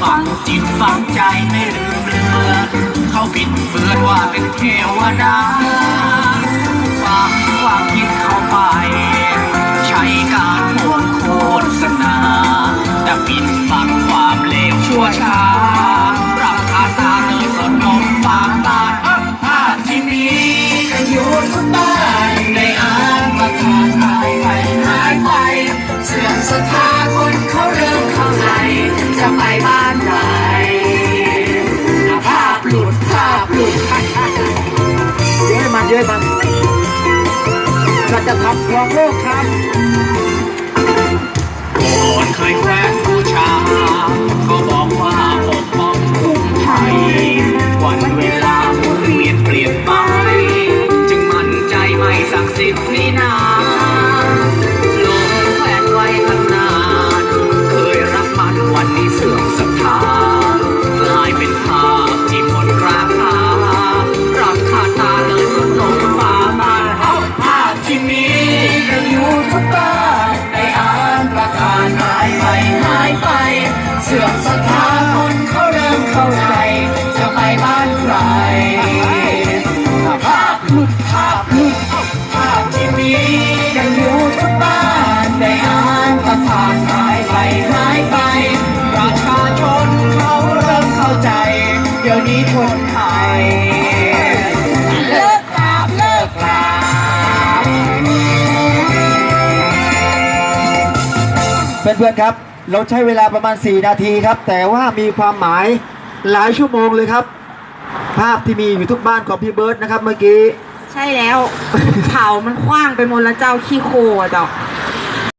ฝังจิตฝังใจไม่ลืมเลือนเขาบิดเบือนว่าเป็นเทวดาฟังความคิดเข้าไป ใช้การโพสโฆษณาแต่บินายบ้านไหนภาพหลุดภาพหลุดเยอะมันเยอะมันเราจะทำครองโลกครับก่อนใคร ทุกบ้านในอ่านประกาศหายไปหายไป เสื่อมศรัทธาคนเขาเริ่มเข้าใจ จะไปบ้านใครภาพหลุดภาพหลุดภาพที่มี เพื่อนๆครับ เราใช้เวลาประมาณ 4 นาทีครับ แต่ว่ามีความหมายหลายชั่วโมงเลยครับ ภาพที่มีอยู่ทุกบ้านของพี่เบิร์ดนะครับเมื่อกี้ ใช่แล้ว เผามันคว้างไปหมดแล้วเจ้าขี้โคอะเจ้า